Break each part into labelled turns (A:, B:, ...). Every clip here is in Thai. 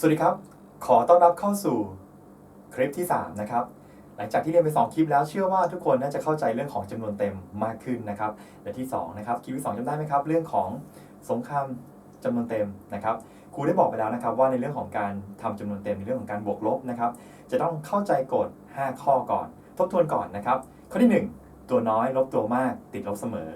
A: สวัสดีครับ ขอต้อนรับเข้าสู่คลิปที่ 3 นะครับ หลังจากที่เรียนไป 2 คลิปแล้วเชื่อว่าทุกคนน่าจะเข้าใจเรื่องของจำนวนเต็มมากขึ้นนะครับและที่ 2 นะครับ คลิปที่2จำได้ไหมครับ เรื่องของสงครามจำนวนเต็มนะครับ ครูได้บอกไปแล้วนะครับว่าในเรื่องของการทำจำนวนเต็มในเรื่องของการบวกลบนะครับ จะต้องเข้าใจกฎ 5 ข้อก่อน ทบทวนก่อนนะครับ ข้อที่ 1 ตัวน้อยลบตัวมากติดลบเสมอ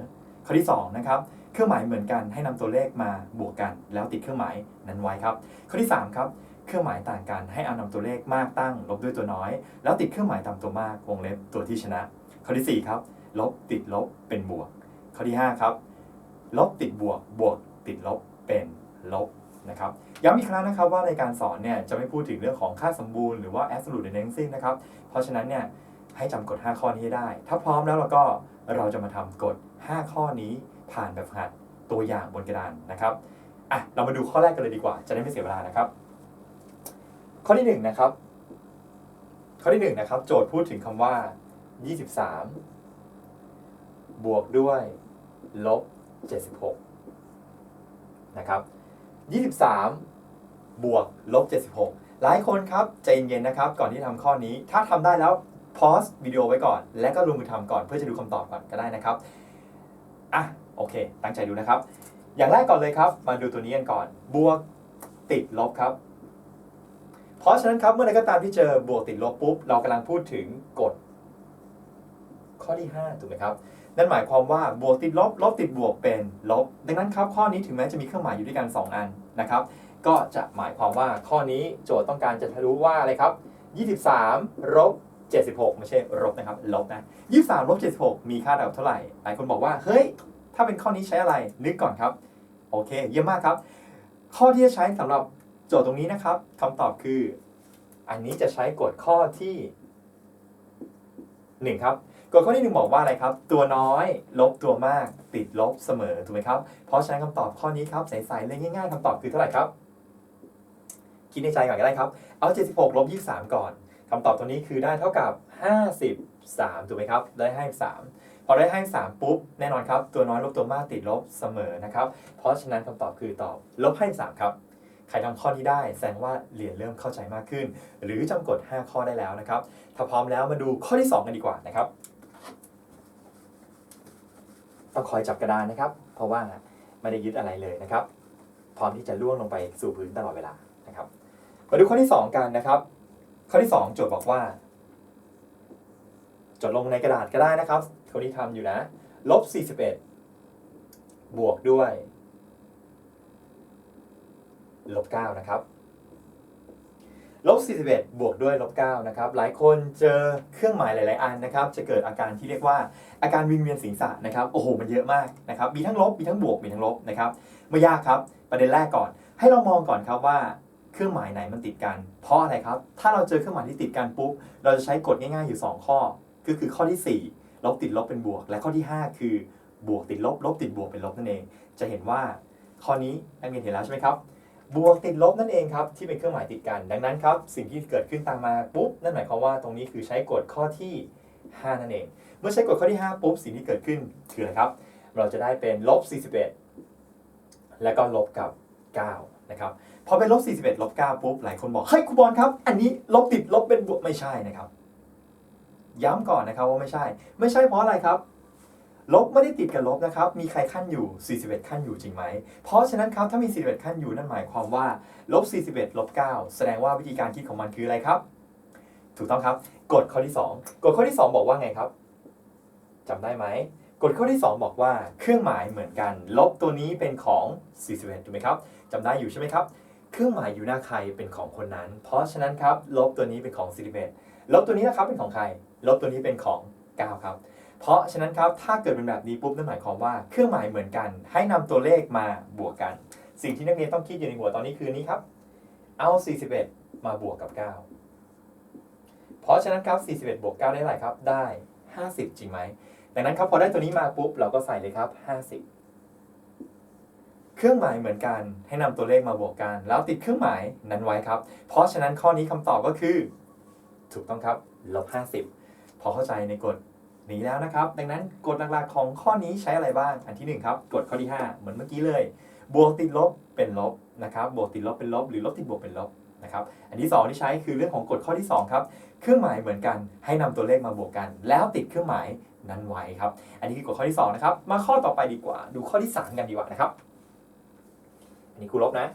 A: ข้อที่2นะครับ เครื่องหมายเหมือนกันให้นำตัวเลขมาบวกกัน แล้วติดเครื่องหมายนั้นไว้ครับ ข้อที่ 3 ครับ เครื่องหมายต่างกันให้เอานำตัวเลขมากตั้ง ลบด้วยตัวน้อย แล้วติดเครื่องหมายตามตัวมากวงเล็บตัวที่ชนะ ข้อที่ 4 ครับ ลบติดลบเป็นบวก ข้อที่ 5 ครับ ลบติดบวกบวก ติดลบเป็นลบนะครับย้ำอีกครั้งนะครับว่าในการสอนเนี่ยจะไม่พูดถึงเรื่องของค่าสมบูรณ์หรือว่า absolute ในทั้งสิ้นนะครับ เพราะฉะนั้นเนี่ยให้จำกฎ 5 ข้อนี้ได้ ถ้าพร้อมแล้วเราก็เราจะมาทำกฎ 5 ข้อนี้ ผ่านแบบหัดตัวอย่างบนกระดานนะครับอะเรามาดูข้อแรกกันเลยดีกว่า จะได้ไม่เสียเวลานะครับ ข้อที่1นะครับข้อที่1นะครับโจทย์พูดถึงคำว่า 23 บวกด้วยลบ 76 นะครับ 23 บวกลบ 76 หลายคนครับใจเย็นๆนะครับ ก่อนที่ทำข้อนี้ ถ้าทำได้แล้วพอสวิดีโอไว้ก่อน และก็ลงมือทำก่อนเพื่อจะดูคำตอบก่อนก็ได้นะครับอะ โอเค ตั้งใจดูนะครับ อย่างแรกก่อนเลยครับ มาดูตัวนี้กันก่อน บวกติดลบครับ เพราะฉะนั้นครับเมื่อใดก็ตามที่เจอบวกติดลบปุ๊บ เรากำลังพูดถึงกฎข้อที่ 5 ถูกไหมครับ นั่นหมายความว่าบวกติดลบ ลบติดบวกเป็นลบ ดังนั้นครับ ข้อนี้ถึงแม้จะมีเครื่องหมายอยู่ด้วยกัน 2 อันนะครับ ก็จะหมายความว่าข้อนี้โจทย์ต้องการจะรู้ว่าอะไรครับ 23ลบ76 ไม่ใช่ลบนะครับ ลบนะ 23ลบ76 มีค่าเท่ากับเท่าไหร่ หลายคนบอกว่า เฮ้ย ถ้าเป็นข้อนี้ใช้อะไรนึกก่อนครับ โอเค เยี่ยมมากครับ ข้อที่จะใช้สำหรับโจทย์ตรงนี้นะครับคำตอบคือ อันนี้จะใช้กฎข้อที่ 1 ครับกฎข้อที่หนึ่งบอกว่าอะไรครับ ตัวน้อยลบตัวมาก ติดลบเสมอถูกไหมครับ เพราะฉะนั้นคำตอบข้อนี้ครับใสๆเลยง่ายๆคำตอบคือเท่าไหร่ครับ คิดในใจก่อนก็ได้ครับ เอา 76ลบ23 ก่อนคำตอบตัวนี้คือได้เท่ากับ 53ถูกไหมครับ ได้53 พอได้53ปุ๊บ แน่นอนครับ ตัวน้อยลบตัวมากติดลบเสมอนะครับ เพราะฉะนั้นคำตอบคือตอบลบ53ครับ ใครทำข้อนี้ได้ แสดงว่าเรียนเริ่มเข้าใจมากขึ้น หรือจำกฎ5ข้อได้แล้วนะครับ ถ้าพร้อมแล้วมาดูข้อที่ 2 กันดีกว่านะครับต้องคอยจับกระดานนะครับ เพราะว่าไม่ได้ยึดอะไรเลยนะครับ พร้อมที่จะล่วงลงไปสู่พื้นตลอดเวลานะครับ มาดูข้อที่ 2 กันนะครับ ข้อที่ 2 โจทย์บอกว่า จดลงในกระดาษก็ได้นะครับคนที่ทำอยู่นะ ลบ 41 บวกด้วย ลบ 9 นะครับ ลบ 41 บวกด้วยลบ 9 นะครับ หลายคนเจอเครื่องหมายหลาย ๆ อันนะครับ จะเกิดอาการที่เรียกว่าอาการวิงเวียนศีรษะนะครับ โอ้โห มันเยอะมากนะครับ มีทั้งลบ มีทั้งบวก มีทั้งลบนะครับ ไม่ยากครับ ประเด็นแรกก่อน ให้เรามองก่อนครับว่าเครื่องหมายไหนมันติดกัน เพราะอะไรครับ ถ้าเราเจอเครื่องหมายที่ติดกันปุ๊บ เราจะใช้กฎง่ายๆอยู่ 2 ข้อ ก็คือข้อที่ 4 ลบติดลบเป็นบวก และข้อที่ 5 คือบวกติดลบ ลบติดบวกเป็นลบนั่นเอง จะเห็นว่าข้อนี้นักเรียนเห็นแล้วใช่ไหมครับ บวกติดลบนั่นเองครับที่เป็นเครื่องหมายติดกัน ดังนั้นครับสิ่งที่เกิดขึ้นตามมาปุ๊บนั่นหมายความว่าตรงนี้คือใช้กฎข้อที่ 5 นั่นเอง เมื่อใช้กฎข้อที่ 5 ปุ๊บสิ่งที่เกิดขึ้นคืออะไรครับ เราจะได้เป็นลบ41 แล้วก็ลบกับ 9 นะครับพอเป็นลบ41ลบ9ปุ๊บหลายคนบอกเฮ้ยครูบอลครับ อันนี้ลบติดลบเป็นบวกไม่ใช่นะครับ ย้ำก่อนนะครับว่าไม่ใช่ ไม่ใช่เพราะอะไรครับ ลบไม่ได้ติดกับลบนะครับ มีใครขั้นอยู่ 41 ขั้นอยู่จริงไหม เพราะฉะนั้นครับถ้ามี 41 ขั้นอยู่นั่นหมายความว่าลบ 41ลบ9แสดงว่าวิธีการคิดของมันคืออะไรครับ ถูกต้องครับ กฎข้อที่ 2 กฎข้อที่ 2 บอกว่าไงครับจำได้ไหมกฎข้อที่ 2 บอกว่าเครื่องหมายเหมือนกัน ลบตัวนี้เป็นของ 41 ถูกไหมครับจำได้อยู่ใช่ไหมครับ เครื่องหมายอยู่หน้าใครเป็นของคนนั้น เพราะฉะนั้นครับ ลบตัวนี้เป็นของ 41 ลบตัวนี้นะครับเป็นของใคร ลบตัวนี้เป็นของ 9 ครับ เพราะฉะนั้นครับ ถ้าเกิดเป็นแบบนี้ปุ๊บนั่นหมายความว่าเครื่องหมายเหมือนกัน ให้นำตัวเลขมาบวกกัน สิ่งที่นักเรียนต้องคิดอยู่ในหัวตอนนี้คือนี้ครับ เอา 41 มาบวกกับ 9 เพราะฉะนั้นครับ 41 บวก 9 ได้เท่าไหร่ครับ ได้ 50 จริงไหม ดังนั้นครับพอได้ตัวนี้มาปุ๊บเราก็ใส่เลยครับ 50 เครื่องหมายเหมือนกัน ให้นำตัวเลขมาบวกกัน แล้วติดเครื่องหมายนั้นไว้ครับ เพราะฉะนั้นข้อนี้คำตอบก็คือ ถูกต้องครับลบ50 พอเข้าใจในกฎนี้แล้วนะครับ ดังนั้นกฎหลักๆของข้อนี้ใช้อะไรบ้าง อันที่หนึ่งครับ กฎข้อที่ 5 เหมือนเมื่อกี้เลย บวกติดลบเป็นลบนะครับ บวกติดลบเป็นลบ หรือลบติดบวกเป็นลบนะครับ อันที่สองที่ใช้คือเรื่องของกฎข้อที่สองครับ เครื่องหมายเหมือนกัน ให้นำตัวเลขมาบวกกัน แล้วติดเครื่องหมายนั้นไว้ครับ อันนี้คือกฎข้อที่สองนะครับ มาข้อต่อไปดีกว่า ดูข้อที่สามกันดีกว่านะครับ อันนี้ครูลบนะ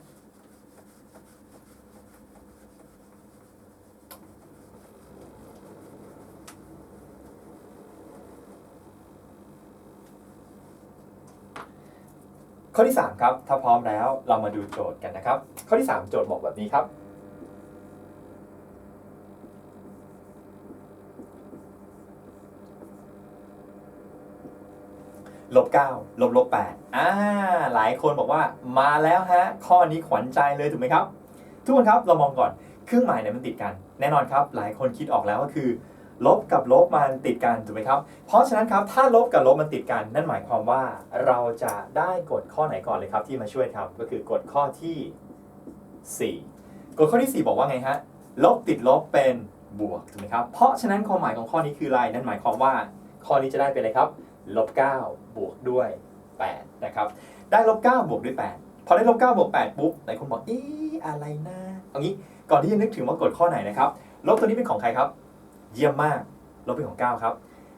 A: ข้อที่ 3 ครับ ถ้าพร้อมแล้วเรามาดูโจทย์กันนะครับ ข้อที่ 3 โจทย์บอกแบบนี้ครับ ลบ9ลบลบ8อ่าหลายคนบอกว่ามาแล้วฮะ ข้อนี้ขวัญใจเลยถูกไหมครับ ทุกคนครับเรามองก่อนเครื่องหมายเนี่ยมันติดกัน แน่นอนครับ หลายคนคิดออกแล้วก็คือ ลบกับลบมันติดกันถูกไหมครับ เพราะฉะนั้นครับถ้าลบกับลบมันติดกัน นั่นหมายความว่าเราจะได้กฎข้อไหนก่อนเลยครับที่มาช่วยครับก็คือกฎข้อที่ 4 กฎข้อที่ 4 บอกว่าไงฮะลบติดลบเป็นบวกถูกไหมครับ เพราะฉะนั้นความหมายของข้อนี้คืออะไรนั่นหมายความว่าข้อนี้จะได้เป็นอะไรครับลบ9บวกด้วย 8 นะครับ ได้ลบ9บวกด้วย 8 พอได้ลบ9บวก8ปุ๊บหลายคนบอกเอ๊ะอะไรนะเอางี้ก่อนที่จะนึกถึงว่ากฎข้อไหนนะครับลบตัวนี้เป็นของใครครับ เยี่ยมมาก ลบเป็นของ 9 ครับ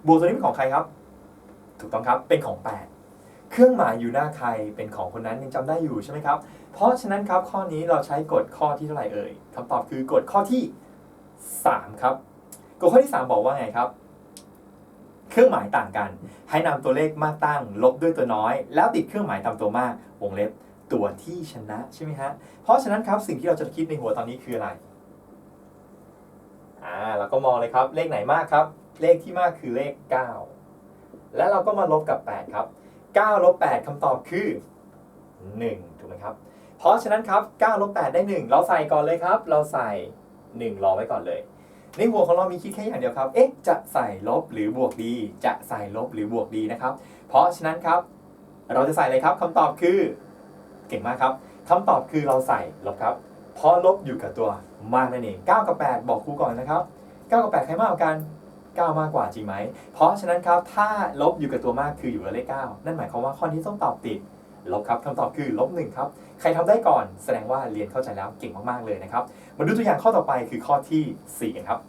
A: บวกตัวนี้เป็นของใครครับ ถูกต้องครับ เป็นของ 8 เครื่องหมายอยู่หน้าใคร เป็นของคนนั้นยังจำได้อยู่ใช่ไหมครับ เพราะฉะนั้นครับข้อนี้เราใช้กฎข้อที่เท่าไหร่เอ่ยคำตอบคือกฎข้อที่ 3 ครับ กฎข้อที่ 3 บอกว่าไงครับ เครื่องหมายต่างกัน ให้นำตัวเลขมากตั้ง ลบด้วยตัวน้อย แล้วติดเครื่องหมายตามตัวมาก วงเล็บตัวที่ชนะใช่ไหมฮะ เพราะฉะนั้นครับสิ่งที่เราจะคิดในหัวตอนนี้คืออะไร อ่าเราก็มองเลยครับ เลขไหนมากครับ เลขที่มากคือเลข 9 แล้วเราก็มาลบกับ 8 ครับ9ลบ8คำตอบคือ 1 ถูกไหมครับ เพราะฉะนั้นครับ9ลบ8ได้ 1 เราใส่ก่อนเลยครับ เราใส่ 1 รอไว้ก่อนเลย ในหัวของเรามีคิดแค่อย่างเดียวครับ เอ๊ะ จะใส่ลบหรือบวกดี จะใส่ลบหรือบวกดีนะครับ เพราะฉะนั้นครับ เราจะใส่อะไรครับคำตอบคือ เก่งมากครับคำตอบคือเราใส่ลบครับ เพราะลบอยู่กับตัว มากนั่นเอง9กับ 8 บอกครูก่อนนะครับ 9 กับ 8 ใครมากกว่ากัน 9 มากกว่าจริงไหม เพราะฉะนั้นครับถ้าลบอยู่กับตัวมากคืออยู่กับเลข 9 นั่นหมายความว่าข้อนี้ต้องตอบติดลบครับคำตอบคือลบหนึ่งครับ ใครทำได้ก่อน แสดงว่าเรียนเข้าใจแล้วเก่งมากๆเลยนะครับ มาดูตัวอย่างข้อต่อไปคือข้อที่4กันครับ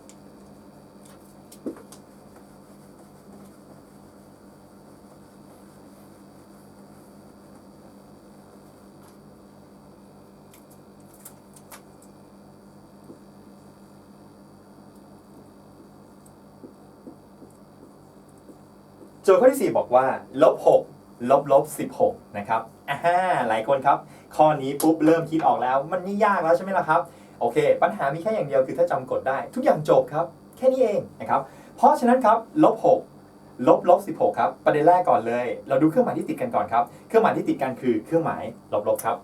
A: จทย์ข้อที่ 4 บอกว่าลบ6ลบลบ16นะครับอ่าหลายคนครับ ข้อนี้ปุ๊บเริ่มคิดออกแล้ว มันไม่ยากแล้วใช่ไหมล่ะครับ โอเค ปัญหามีแค่อย่างเดียวคือถ้าจำกฎได้ ทุกอย่างจบครับ แค่นี้เองนะครับเพราะฉะนั้นครับลบ6ลบลบ16ครับประเด็นแรกก่อนเลย เราดูเครื่องหมายที่ติดกันก่อนครับ เครื่องหมายที่ติดกันคือเครื่องหมายลบลบครับ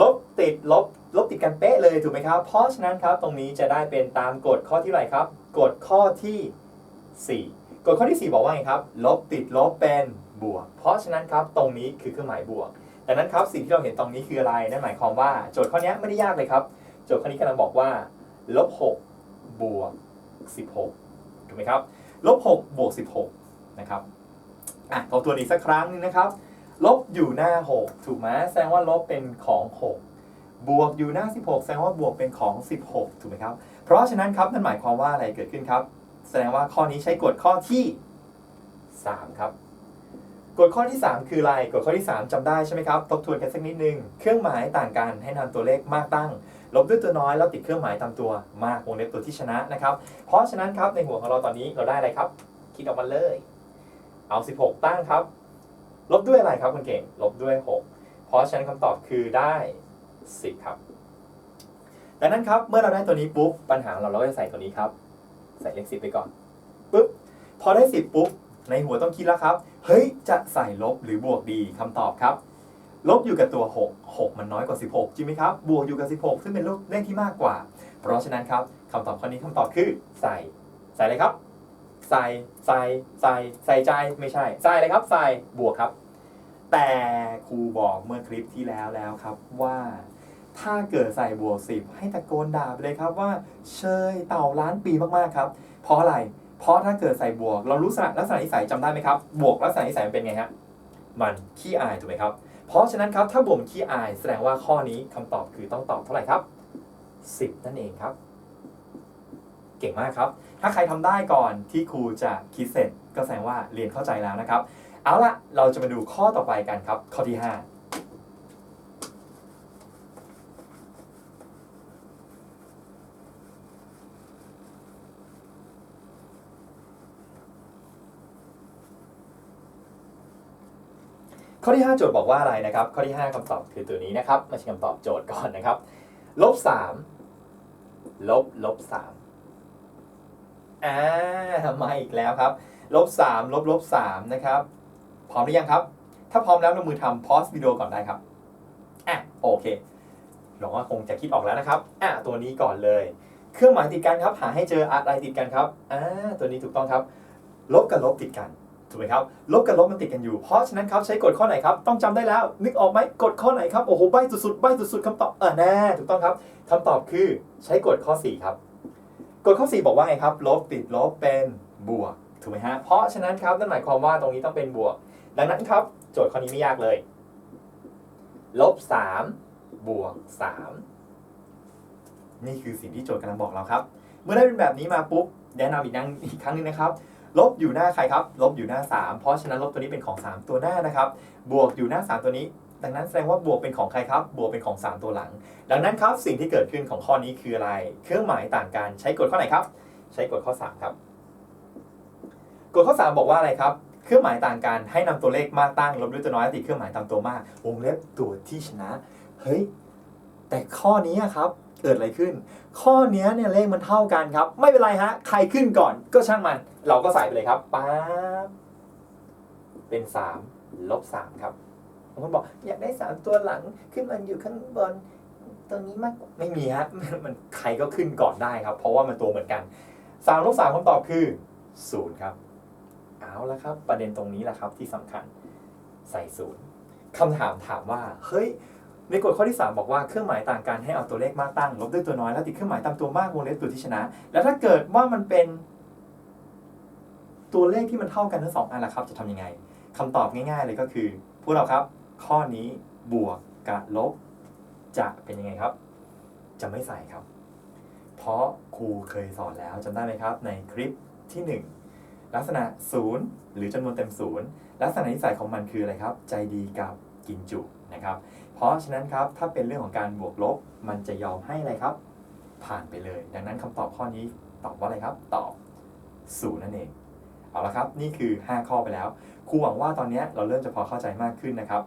A: ลบติดลบลบติดกันเป๊ะเลยถูกไหมครับ เพราะฉะนั้นครับตรงนี้จะได้เป็นตามกฎข้อที่ไรครับ กฎข้อที่ 4 กฎข้อที่ 4 บอกว่าไงครับ ลบติดลบเป็นบวก เพราะฉะนั้นครับตรงนี้คือเครื่องหมายบวกดังนั้นครับสิ่งที่เราเห็นตรงนี้คืออะไรนั่นหมายความว่าโจทย์ข้อนี้ไม่ได้ยากเลยครับ โจทย์ข้อนี้กำลังบอกว่าลบ6บวก16ถูกไหมครับลบ6บวก16นะครับอะทบทวนอีกสักครั้งนึงนะครับ ลบอยู่หน้า 6 ถูกไหมแสดงว่าลบเป็นของ 6 บวกอยู่หน้า 16 แสดงว่าบวกเป็นของ 16 ถูกไหมครับ เพราะฉะนั้นครับนั่นหมายความว่าอะไรเกิดขึ้นครับ แสดงว่าข้อนี้ใช้กฎข้อที่3ครับกฎข้อที่ 3 คืออะไรกฎข้อที่ 3จำได้ใช่ไหมครับทบทวนกันสักนิดนึง เครื่องหมายต่างกันให้นำตัวเลขมากตั้ง ลบด้วยตัวน้อยแล้วติดเครื่องหมายตามตัวมากวงเล็บตัวที่ชนะนะครับ เพราะฉะนั้นครับในหัวของเราตอนนี้เราได้อะไรครับ คิดออกมาเลย เอา 16 ตั้งครับ ลบด้วยอะไรครับคุณเก่ง ลบด้วย 6 เพราะฉะนั้นคำตอบคือได้ 10 ครับดังนั้นครับเมื่อเราได้ตัวนี้ปุ๊บปัญหาของเราเราก็จะใส่ตัวนี้ครับ ใส่เลข10ไปก่อนปุ๊บพอได้10ปุ๊บในหัวต้องคิดแล้วครับ เฮ้ย จะใส่ลบหรือบวกดีคำตอบครับ ลบอยู่กับตัว 6 6 มันน้อยกว่า 16 จริงไหมครับ บวกอยู่กับ 16 ซึ่งเป็นเลขที่มากกว่า เพราะฉะนั้นครับคำตอบข้อนี้คำตอบคือใส่ ใส่เลยครับ ใส่ ใส่ ใส่ ใส่ใจไม่ใช่ ใส่เลยครับ ใส่ บวกครับ แต่ครูบอกเมื่อคลิปที่แล้วแล้วครับว่า ถ้าเกิดใส่บวก10 ให้ตะโกนด่าไปเลยครับว่าเชยเต่าล้านปีมากๆครับ เพราะอะไร เพราะถ้าเกิดใส่บวก เรารู้ลักษณะลักษณะนิสัยจำได้ไหมครับ บวกลักษณะนิสัยมันเป็นไงฮะ มันขี้อายถูกไหมครับ เพราะฉะนั้นครับถ้าบวมขี้อายแสดงว่าข้อนี้คำตอบคือต้องตอบเท่าไหร่ครับ 10 นั่นเองครับ เก่งมากครับ ถ้าใครทำได้ก่อนที่ครูจะคิดเสร็จ ก็แสดงว่าเรียนเข้าใจแล้วนะครับ เอาละเราจะมาดูข้อต่อไปกันครับ ข้อที่ 5 ข้อที่ 5 โจทย์บอกว่าอะไรนะครับ ข้อที่ 5คำตอบคือตัวนี้นะครับไม่ใช่คำตอบโจทย์ก่อนนะครับลบ3ลบลบ3อ่ามาอีกแล้วครับลบ3ลบลบ3นะครับ พร้อมหรือยังครับ ถ้าพร้อมแล้วลงมือทำพอสวิดีโอก่อนได้ครับอะโอเคหวังว่าคงจะคิดออกแล้วนะครับอะตัวนี้ก่อนเลย เครื่องหมายติดกันครับ หาให้เจออะไรติดกันครับอ่าตัวนี้ถูกต้องครับ ลบกับลบติดกัน ถูกไหมครับลบกับลบมันติดกันอยู่ เพราะฉะนั้นครับใช้กฎข้อไหนครับ ต้องจำได้แล้ว นึกออกไหมกฎข้อไหนครับ โอ้โหใบสุดๆใบสุดๆคำตอบเออแน่ถูกต้องครับคำตอบคือใช้กฎข้อ 4 ครับกฎข้อ 4 บอกว่าไงครับลบติดลบเป็นบวกถูกไหมฮะเพราะฉะนั้นครับนั่นหมายความว่าตรงนี้ต้องเป็นบวก ดังนั้นครับ โจทย์ข้อนี้ไม่ยากเลยลบ3บวก3นี่คือสิ่งที่โจทย์กำลังบอกเราครับ เมื่อได้เป็นแบบนี้มาปุ๊บแนะนำอีกนั่งอีกครั้งหนึงนะครับ ลบอยู่หน้าใครครับ ลบอยู่หน้า 3 เพราะฉะนั้นลบตัวนี้เป็นของ 3 ตัวหน้านะครับ บวกอยู่หน้า 3 ตัวนี้ ดังนั้นแสดงว่าบวกเป็นของใครครับ บวกเป็นของ 3 ตัวหลัง ดังนั้นครับสิ่งที่เกิดขึ้นของข้อนี้คืออะไร เครื่องหมายต่างกันใช้กฎข้อไหนครับ ใช้กฎข้อ 3 ครับกฎข้อ 3 บอกว่าอะไรครับ เครื่องหมายต่างกันให้นำตัวเลขมากตั้งลบด้วยตัวน้อยติดเครื่องหมายตามตัวมาก วงเล็บตัวที่ชนะ เฮ้ย แต่ข้อนี้ครับ เกิดอะไรขึ้น ข้อนี้เนี่ยเลขมันเท่ากันครับ ไม่เป็นไรฮะ ใครขึ้นก่อนก็ช่างมัน เราก็ใส่ไปเลยครับป๊าบเป็น 3 ลบ 3 ครับบางคนบอกอยากได้ 3 ตัวหลังขึ้นมันอยู่ข้างบนตัวนี้มากไม่มีฮะมันใครก็ขึ้นก่อนได้ครับ เพราะว่ามันตัวเหมือนกัน3ลบ3คำตอบคือ0ครับเอาละครับ ประเด็นตรงนี้แหละครับที่สำคัญใส่ศูนย์คำถามถามว่า เฮ้ย ในกฎข้อที่ 3 บอกว่าเครื่องหมายต่างกันให้เอาตัวเลขมากตั้งลบด้วยตัวน้อยแล้วติดเครื่องหมายตามตัวมากวงเล็บตัวที่ชนะ แล้วถ้าเกิดว่ามันเป็น ตัวเลขที่มันเท่ากันทั้งสองอันล่ะครับ จะทำยังไงคำตอบง่ายๆเลยก็คือ พวกเราครับ ข้อนี้บวกกับลบ จะเป็นยังไงครับ จะไม่ใส่ครับ เพราะครูเคยสอนแล้วจำได้ไหมครับ ในคลิปที่ 1 ลักษณะ 0 หรือจำนวนเต็ม 0 ลักษณะนิสัยของมันคืออะไรครับ ใจดีกับ กินจุนะครับ เพราะฉะนั้นครับถ้าเป็นเรื่องของการบวกลบมันจะยอมให้อะไรครับ ผ่านไปเลย ดังนั้นคำตอบข้อนี้ตอบว่าอะไรครับ ตอบ0นั่นเอง เอาละครับ นี่คือ 5 ข้อไปแล้วครูหวังว่าตอนนี้เราเริ่มจะพอเข้าใจมากขึ้นนะครับ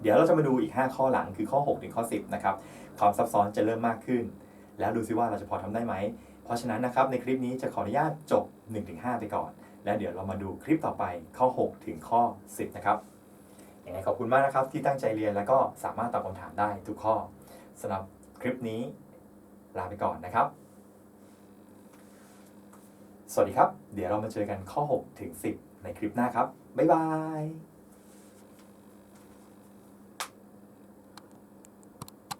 A: เดี๋ยวเราจะมาดูอีก 5 ข้อหลังคือข้อ 6 ถึงข้อ 10 นะครับความซับซ้อนจะเริ่มมากขึ้น แล้วดูซิว่าเราจะพอทำได้ไหม เพราะฉะนั้นนะครับในคลิปนี้จะขออนุญาตจบ 1-5 ไปก่อน แล้วเดี๋ยวเรามาดูคลิปต่อไปข้อ 6 ถึงข้อ 10 นะครับ ยังไงขอบคุณมากนะครับที่ตั้งใจเรียนแล้วก็สามารถตอบคำถามได้ทุกข้อสำหรับคลิปนี้ลาไปก่อนนะครับ สวัสดีครับ เดี๋ยวเรามาเจอกันข้อ 6 ถึง 10 ในคลิปหน้าครับ บ๊ายบาย